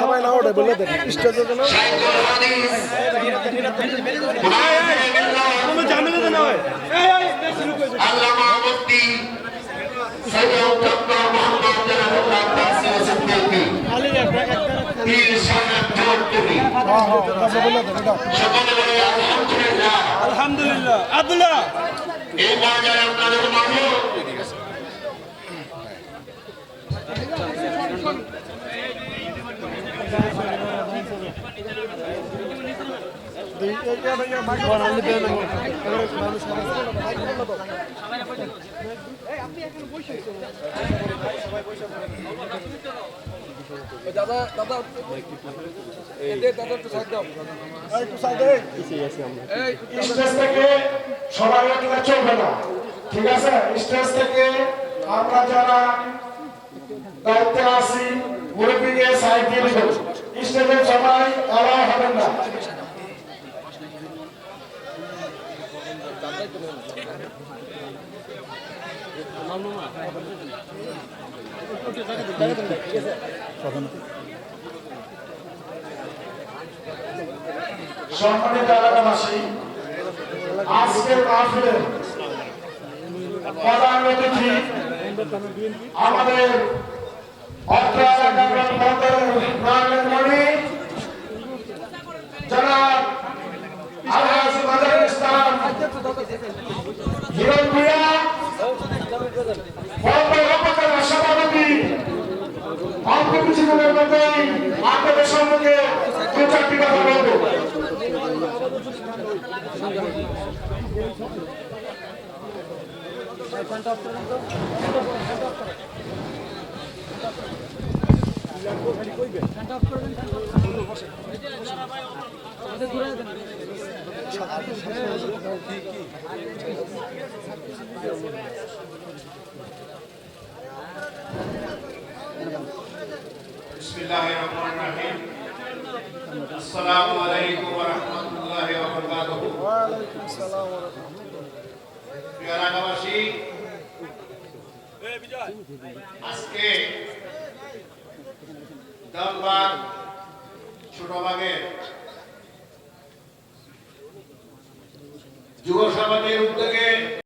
সবাই না ওঠে বলে দেন স্টেজের জন্য আল্লামা মুফতি সৈয়দ ডক্টর মোহাম্মদ জালালুল্লাহ আব্বাসী আলহামদুলিল্লাহ। আব্দুল্লাহ এই দাদা দাদা দাদা একটু সাইড দাও। একটু সাইডে এই স্টেজ থেকে সবাই উঠলে চলবে না। ঠিক আছে? স্টেজ থেকে আমরা যারা দায়িত্বে আছি মুরব্বীকে সাইড দিয়ে দেবেন স্টেজে সবাই এলাও হবেন না। সম্মানিত এলাকাবাসী আজকের মাহফিলের প্রধান অতিথি আমাদের অত্র এলাকার নামের কিছুক্ষণের মধ্যেই আপনাদের সম্মুখে দু চারটি কথা বলব। কি আসসালামু আলাইকুম ওয়া রাহমাতুল্লাহি ওয়া বারাকাতুহু ওয়া আলাইকুম আসসালাম যুব সমাজের উদ্যোগে